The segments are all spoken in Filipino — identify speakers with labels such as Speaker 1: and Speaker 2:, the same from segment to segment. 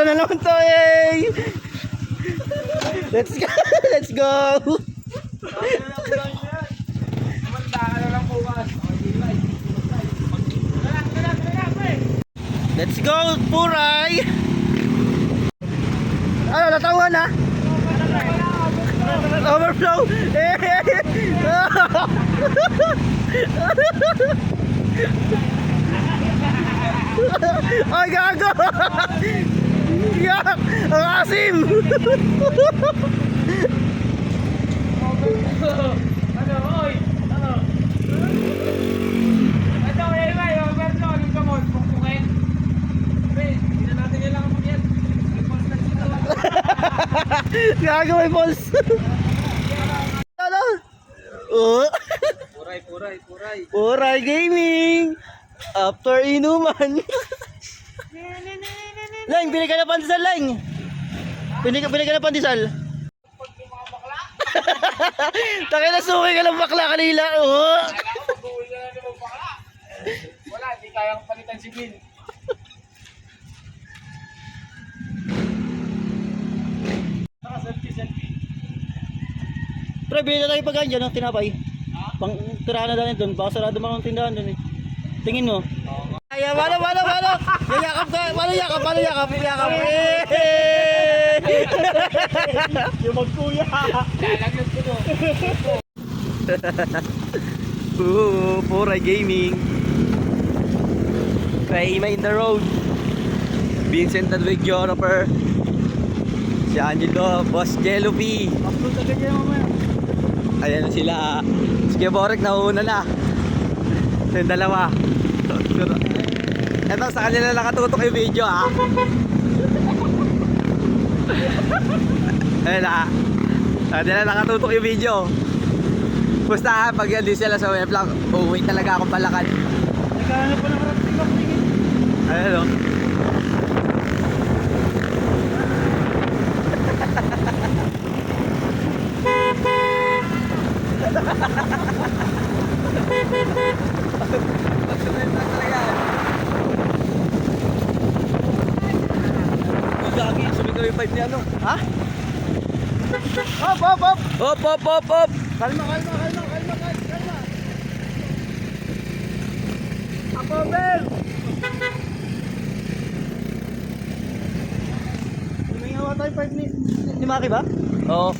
Speaker 1: Panalo na naman to eh. Let's go. Let's go. Let's go, Puray! Ano, natawan na? Overflow! Ay, gago! Yak! Ang asim!
Speaker 2: Ano, oy? Ano? Ito, may may, overflow, yung gamot, pungpungin. Pre, hindi na natin kailangan mag-yan. May pulse na dito.
Speaker 1: Gago, may balls! Ano? Oh!
Speaker 2: Puray, puray, puray.
Speaker 1: Puray Gaming! After inuman! Lang, bili ka na pandesal, Lang! Bili ka, bili ka na pandesal! Takay na suki ka ng bakla kanila! Oh!
Speaker 2: Magpakala. Wala, hindi kayang palitan si selfie.
Speaker 1: Pre, bili na tayo pag dyan ng tinapay. Pang tirahan na dahil doon. Baka sarado mo ang tindahan doon eh. Tingin mo. Ay, wala, wala, wala. Yakap, wala yakap. Yakap.
Speaker 2: Yung magkuya. Lalagyan ko no.
Speaker 1: Ooh, Puray Gaming. Kaima in the road. Vincent and Videographer. Si Angelo, Boss Jello P. Ayan na sila. Sige, Borek, nauuna na. Yung dalawa. Ito, sa kanila nakatutok yung video, ha? Ayan na. Sa kanila nakatutok yung video. Basta, ha, pag hindi sila sa web lang, uuwi talaga akong palakad.
Speaker 2: Nagkahanap pa ng harap tingnan tingin.
Speaker 1: Ayan, o. Gagi, sumigaw yung pipe ni ano? Ha?
Speaker 2: Hop, hop, hop.
Speaker 1: Hop, hop, hop, hop!
Speaker 2: Kalma, kalma, kalma, kalma, kalma, kalma. Ako, Bel! Hawa tayo part ni...
Speaker 1: Ni Maki ba? Oo.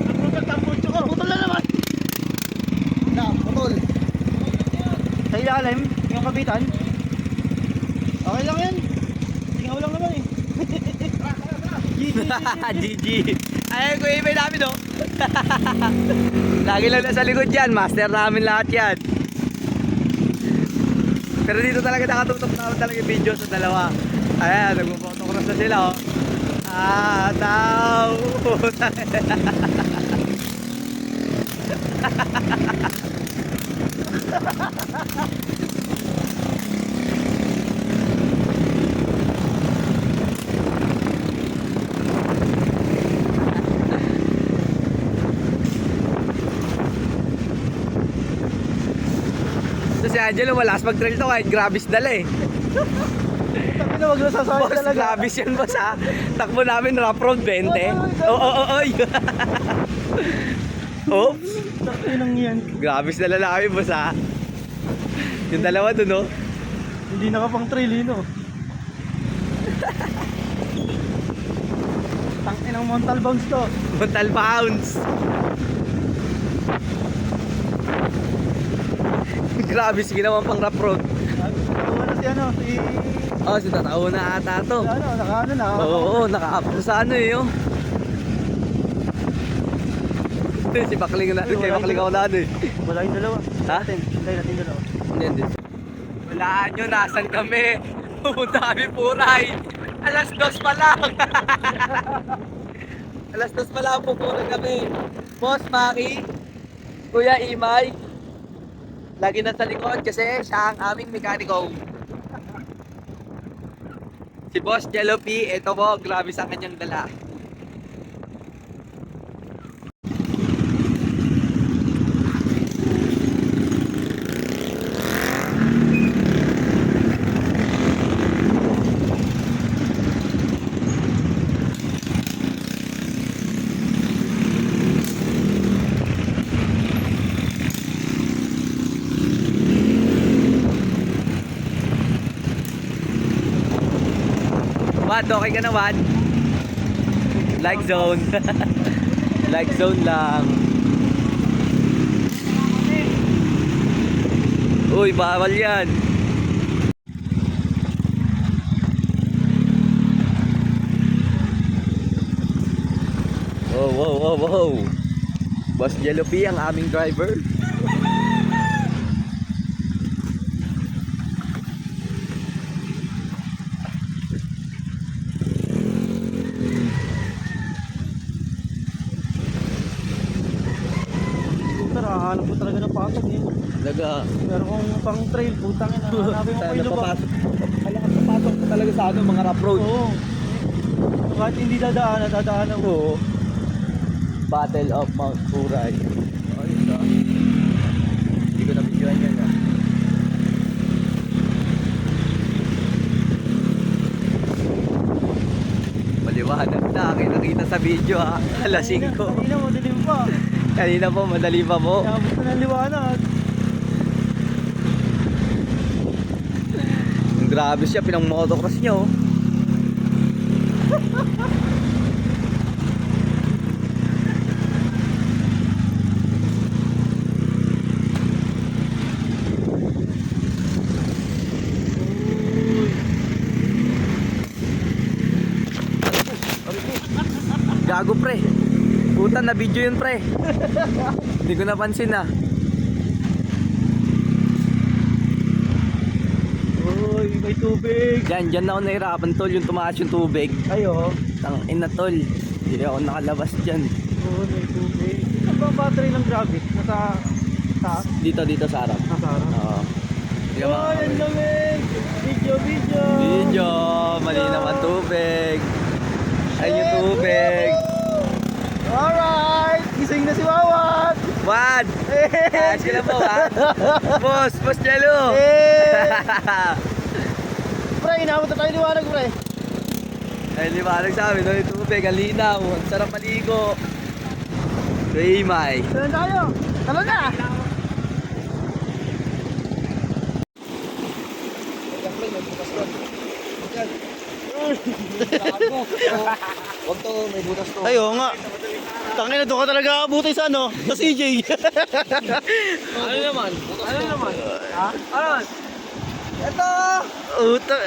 Speaker 2: Naputat ang putyo ko.
Speaker 1: Putol na naman!
Speaker 2: Na, putol.
Speaker 1: Sa ilalim, yung kapitan.
Speaker 2: Okay lang yan. Tingaw lang naman eh.
Speaker 1: GG. Ay, kuya ibay namin, no? Lagi lang nasa likod yan. Master namin lahat yan. Pero dito talaga nakatutok namin talaga yung video sa dalawa. Ayan, nagpo-photocross na sila, oh. Ah, tao. Angelo, malakas mag-trail to kahit grabis dala eh.
Speaker 2: Sabi na, wag na sasakit
Speaker 1: Boss,
Speaker 2: talaga.
Speaker 1: grabis yan boss ha. Takbo namin rough road 20. Oo, oo, oo. Oops.
Speaker 2: Sakti lang yan.
Speaker 1: Grabis na lalaki boss ha. Yung dalawa dun oh.
Speaker 2: Hindi nakapang trail yun oh. Tangin ng Montal Bounce to.
Speaker 1: Mental bounce. Grabe, sige naman pang rough road.
Speaker 2: Ano na si ano, si...
Speaker 1: Oh, si Tatao na ata to.
Speaker 2: Ano, naka ano na.
Speaker 1: Oo, naka-up na sa ano eh, oh. si Bakling na, kay Bakling ako na ano eh.
Speaker 2: Wala yung dalawa.
Speaker 1: Ha?
Speaker 2: Hintay natin dalawa.
Speaker 1: Hindi, hindi. Walaan nyo, nasan kami? Pupunta kami puray. Alas dos pa lang. Alas dos pa lang pupunta kami. Boss Maki, Kuya Imay, lagi na sa likod kasi siya ang aming mekaniko. Si Boss Jello P, ito po, grabe sa kanyang dala. Wad, okay ka na? Like zone. like zone lang. Uy, bawal yan. Wow, wow, wow, wow. Boss Jello P ang aming driver.
Speaker 2: Tara, hanap ko talaga ng patog eh.
Speaker 1: Talaga.
Speaker 2: Pero kung pang trail, putang ina, hanapin mo pa
Speaker 1: Sana
Speaker 2: yung.
Speaker 1: Kaya ka papasok ka talaga sa ano, mga rough road.
Speaker 2: Oo. Kahit hindi dadaan, dadaanan mo.
Speaker 1: Oo. Battle of Mount Puray. Ayos ah. Hindi ko na-videoan yan ah. Maliwanag na. Nakita sa video ah. Alas 5.
Speaker 2: Kanina, madilim pa.
Speaker 1: Kanina po, madali pa po.
Speaker 2: Nakabot na ng liwanag.
Speaker 1: Grabe siya, pinang motocross niya oh. Gago pre. Puta na video yun pre. Hindi ko napansin ah.
Speaker 2: Uy, may tubig.
Speaker 1: Diyan, diyan na ako nahirapan tol yung tumaas yung tubig.
Speaker 2: Ayo.
Speaker 1: Tang ina tol. Hindi ako nakalabas dyan.
Speaker 2: Oo, may tubig. Saan ba ang battery ng Gravit? Nasa taas?
Speaker 1: Dito, dito sa harap.
Speaker 2: Nasa harap?
Speaker 1: Oo. Hindi ka
Speaker 2: Oh,
Speaker 1: makakawin.
Speaker 2: yan lamig! Video, video!
Speaker 1: Video! Malinaw ang tubig. Ayun yung tubig.
Speaker 2: Alright! Gising na si Wawat!
Speaker 1: Wad! Ayos ka na po, ha? Boss! Boss Jello!
Speaker 2: Eh! Pre, inabot na tayo liwanag, pre.
Speaker 1: Ay, liwanag sa amin, no? Yung tubig, ang linaw. Ang sarap maligo. Raymay.
Speaker 2: Saan tayo? Tala na!
Speaker 1: Huwag to, may butas to.
Speaker 2: Ay, oo nga. Tangina, doon ka talaga abutin sa ano? Sa CJ.
Speaker 3: Ano naman? Ano naman? Ha? Ano?
Speaker 2: Ito! Uta.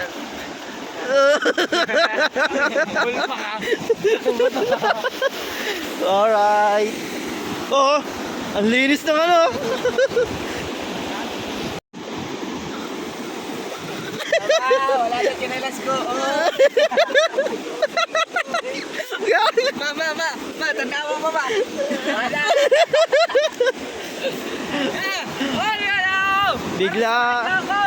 Speaker 2: Alright. Oo. Ang linis ng ano.
Speaker 3: Ah, wala na kinalas ko. Oh. Ma, ma, ma. Ma, tanawa mo ba? Wala. Ah, na.
Speaker 2: Bigla.
Speaker 3: Ako.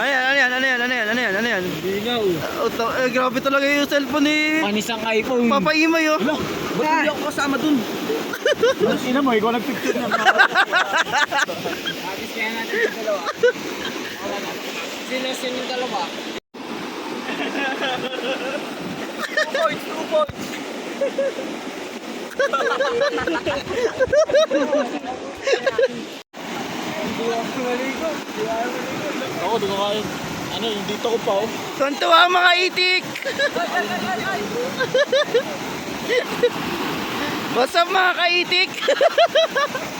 Speaker 2: Ano yan? Ano yan? Ano yan? Ano yan? Ano yan? Ano yan?
Speaker 3: Bingaw.
Speaker 2: Oh, to- eh, grabe talaga yung cellphone ni
Speaker 3: Panis ang iPhone.
Speaker 2: Papa Imay oh.
Speaker 1: Ba't hindi ako kasama dun?
Speaker 2: Ina mo, ikaw nagpicture na.
Speaker 3: Agis kaya natin yung dalawa. Sino sino yung dalawa? Two points, two points.
Speaker 2: Ako, di ko kaya. Ano, yung dito ko pa oh. Tuntua mga itik! What's up mga kaitik?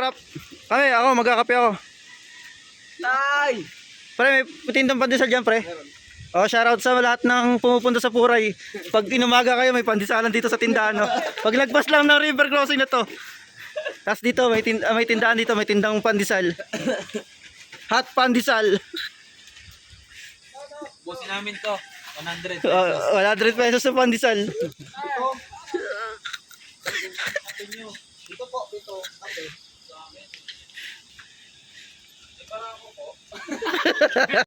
Speaker 2: Parap. Kami, ako, magkakape ako.
Speaker 1: Tay!
Speaker 2: Pre, may tindang pandesal dyan, pre. Oh, shoutout sa lahat ng pumupunta sa Puray. Pag inumaga kayo, may pandesalan dito sa tindahan. No? Pag lagpas lang ng river crossing na to. Tapos dito, may, tin- ah, may tindahan dito, may tindang pandesal. Hot pandesal.
Speaker 3: Busin namin to. 100.
Speaker 2: Uh, 100 pesos sa pandesal.
Speaker 3: Dito po, dito. Ate. Sa amin. Eh, para ako po.